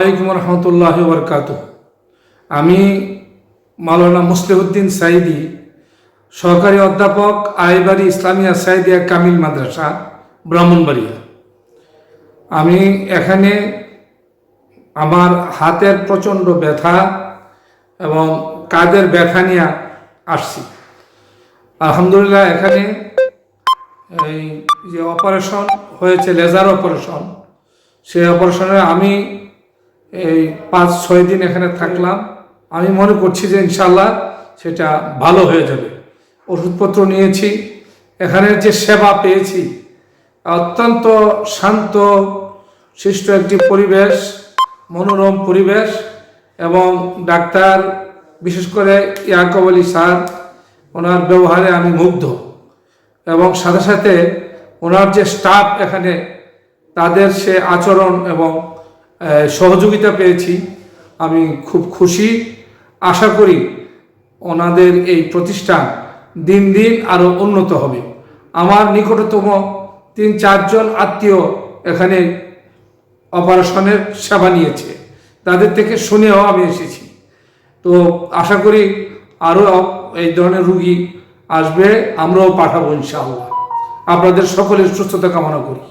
আলাইকুম রহমতুল্লাহ বরকাত আমি মাওলানা মুসলিউদ্দিন সাইদি, সহকারী অধ্যাপক আইবাড়ি ইসলামিয়া সাইদিয়া কামিল মাদ্রাসা, ব্রাহ্মণবাড়িয়া। আমি এখানে আমার হাতের প্রচণ্ড ব্যথা এবং কাঁধের ব্যথা নিয়ে আসছি। আলহামদুলিল্লাহ, এখানে এই যে অপারেশন হয়েছে, লেজার অপারেশন, সেই অপারেশনে আমি এই পাঁচ, ছয় দিন এখানে থাকলাম। আমি মনে করছি যে ইনশাল্লাহ সেটা ভালো হয়ে যাবে। ওষুধপত্র নিয়েছি। এখানের যে সেবা পেয়েছি, অত্যন্ত শান্ত শিষ্ট একটি পরিবেশ, মনোরম পরিবেশ এবং ডাক্তার, বিশেষ করে ইয়াকব আলী স্যার, ওনার ব্যবহারে আমি মুগ্ধ। এবং সাথে সাথে ওনার যে স্টাফ এখানে, তাদের সে আচরণ এবং সহযোগিতা পেয়েছি। আমি খুব খুশি। আশা করি ওনাদের এই প্রতিষ্ঠান দিন দিন আরও উন্নত হবে। আমার নিকটতম তিন চারজন আত্মীয় এখানে অপারেশনের সেবা নিয়েছে। তাদের থেকে শুনেও আমি এসেছি। তো আশা করি আরও এই ধরনের রুগী আসবে, আমরাও পাঠাবো ইনশাআল্লাহ। আপনাদের সকলের সুস্থতা কামনা করি।